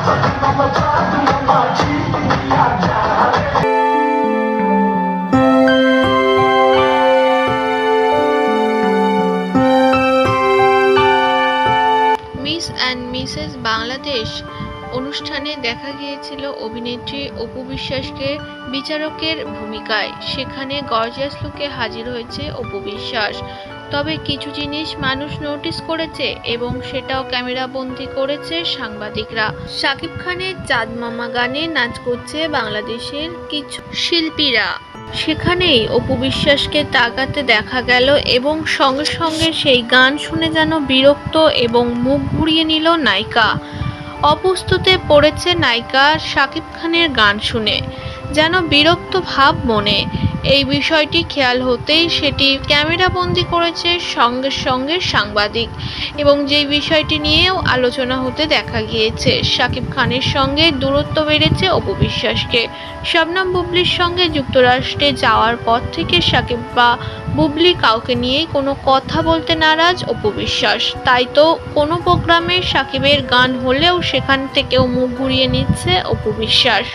Miss and Mrs Bangladesh অনুষ্ঠানে দেখা গিয়েছিল অভিনেত্রী অপু বিশ্বাসকে, বিচারকের ভূমিকায়। সেখানে গর্জিয়াস লুকে হাজির হয়েছে অপু বিশ্বাস। তবে কিছু জিনিস মানুষ নোটিস করেছে এবং সেটাও ক্যামেরাবন্দি করেছে সাংবাদিকরা। শাকিব খানের চাঁদ মামা গানে নাচ করছে বাংলাদেশের কিছু শিল্পীরা। সেখানেই অপু বিশ্বাসকে তাকাতে দেখা গেল এবং সঙ্গে সঙ্গে সেই গান শুনে যেন বিরক্ত এবং মুখ ঘুরিয়ে নিল নায়িকা। অপুস্তুতে পড়েছে নায়িকা শাকিব খানের গান শুনে, যেন বিরক্ত ভাব মনে। এই বিষয়টি খেয়াল হতেই সেটি ক্যামেরাবন্দি করেছে সঙ্গে সঙ্গে সাংবাদিক এবং যেই বিষয়টি নিয়েও আলোচনা হতে দেখা গিয়েছে, শাকিব খানের সঙ্গে দূরত্ব বেড়েছে অপু বিশ্বাসকে। শবনম বুবলির সঙ্গে যুক্তরাষ্ট্রে যাওয়ার পর থেকে সাকিব বা বুবলি কাউকে নিয়েই কোনো কথা বলতে নারাজ অপু বিশ্বাস। তাই তো কোনো প্রোগ্রামে সাকিবের গান হলেও সেখান থেকেও মুখ ঘুরিয়ে নিচ্ছে অপু বিশ্বাস।